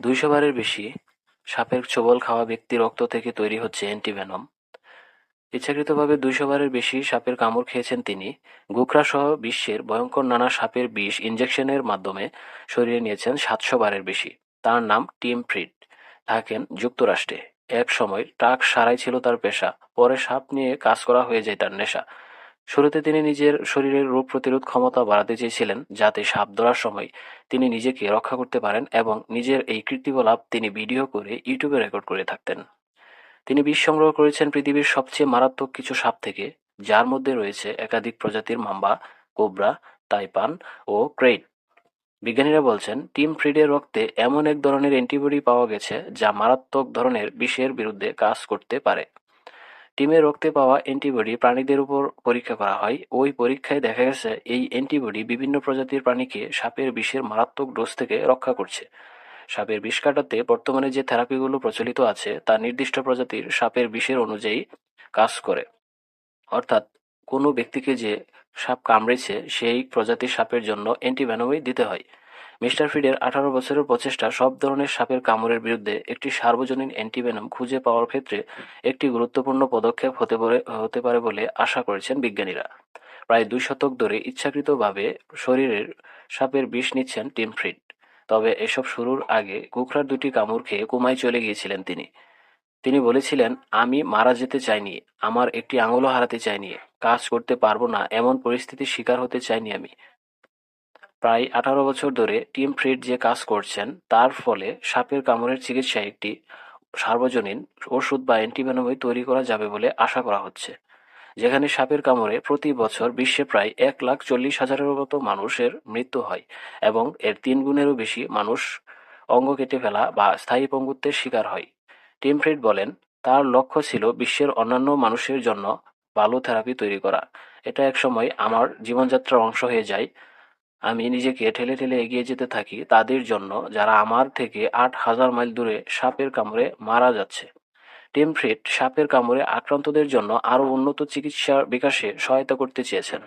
দুইশো বারের বেশি সাপের ছোবল খাওয়া ব্যক্তির রক্ত থেকে তৈরি হচ্ছে অ্যান্টিভেনম। ইচ্ছাকৃতভাবে দুইশো বারের বেশি সাপের কামড় খেয়েছেন তিনি। গুকরাসহ বিশ্বের ভয়ঙ্কর নানা সাপের বিষ ইনজেকশনের মাধ্যমে সরিয়ে নিয়েছেন সাতশো বারের বেশি। তার নাম টিম ফ্রিড। থাকেন যুক্তরাষ্ট্রে। এক সময় ট্রাক সারাই ছিল তার পেশা। পরে সাপ নিয়ে কাজ করা হয়ে যায় তার নেশা। শুরুতে তিনি নিজের শরীরের রোগ প্রতিরোধ ক্ষমতা বাড়াতে চেয়েছিলেন, যাতে সাপ ধরার সময় তিনি নিজেকে রক্ষা করতে পারেন এবং নিজের এই কৃত্রিমলাভ তিনি ভিডিও করে ইউটিউবে রেকর্ড করে থাকতেন। তিনি বিষ সংগ্রহ করেছেন পৃথিবীর সবচেয়ে মারাত্মক কিছু সাপ থেকে, যার মধ্যে রয়েছে একাধিক প্রজাতির মাম্বা, কোবরা, তাইপান ও ক্রেইট। বিজ্ঞানীরা বলছেন, টিম ফ্রিডের রক্তে এমন এক ধরনের অ্যান্টিবডি পাওয়া গেছে যা মারাত্মক ধরনের বিষের বিরুদ্ধে কাজ করতে পারে। টিমের রক্তে পাওয়া অ্যান্টিবডি প্রাণীদের উপর পরীক্ষা করা হয়। ওই পরীক্ষায় দেখা গেছে, এই অ্যান্টিবডি বিভিন্ন প্রজাতির প্রাণীকে সাপের বিষের মারাত্মক ডোজ থেকে রক্ষা করছে। সাপের বিষ কাটাতে বর্তমানে যে থেরাপিগুলো প্রচলিত আছে, তা নির্দিষ্ট প্রজাতির সাপের বিষের অনুযায়ী কাজ করে। অর্থাৎ, কোনো ব্যক্তিকে যে সাপ কামড়েছে, সেই প্রজাতির সাপের জন্য অ্যান্টিভেনমই দিতে হয়। মিস্টার ফিডের আঠারো বছরের প্রচেষ্টা সব ধরনের সাপের কামড়ের বিরুদ্ধে একটি সার্বজনীন অ্যান্টিভেনম খুঁজে পাওয়ার ক্ষেত্রে একটি গুরুত্বপূর্ণ পদক্ষেপ হতে পারে হতে পারে বলে আশা করেছেন বিজ্ঞানীরা। প্রায় দুই শতক ধরে ইচ্ছাকৃতভাবে শরীরের সাপের বিষ নিচ্ছেন টিম ফ্রিড তবে এসব শুরুর আগে কুকরার দুটি কামড় খেয়ে কুমায় চলে গিয়েছিলেন তিনি। তিনি বলেছিলেন, আমি মারা যেতে চাইনি, আমার একটি আঙুলও হারাতে চাইনি, কাজ করতে পারব না, এমন পরিস্থিতির শিকার হতে চাইনি আমি। প্রায় আঠারো বছর ধরে টিম ফ্রিড যে কাজ করছেন, তার ফলে সাপের কামড়ের চিকিৎসায় একটি সার্বজনীন ওষুধ বা অ্যান্টিভেনমই তৈরি করা যাবে বলে আশা করা হচ্ছে। যেখানে সাপের কামড়ে প্রতি বছর বিশ্বে প্রায় এক লাখ চল্লিশ হাজারের মতো মানুষের মৃত্যু হয় এবং এর তিন গুণেরও বেশি মানুষ অঙ্গ কেটে ফেলা বা স্থায়ী পঙ্গুত্বের শিকার হয়। টিম ফ্রিড বলেন, তার লক্ষ্য ছিল বিশ্বের অন্যান্য মানুষের জন্য ভালো থেরাপি তৈরি করা। এটা একসময় আমার জীবনযাত্রার অংশ হয়ে যায়। আমি নিজেকে ঠেলে ঠেলে এগিয়ে যেতে থাকি তাদের জন্য যারা আমার থেকে আট হাজার মাইল দূরে সাপের কামড়ে মারা যাচ্ছে। টিম সাপের কামড়ে আক্রান্তদের জন্য আরও উন্নত চিকিৎসার বিকাশে সহায়তা করতে চেয়েছেন।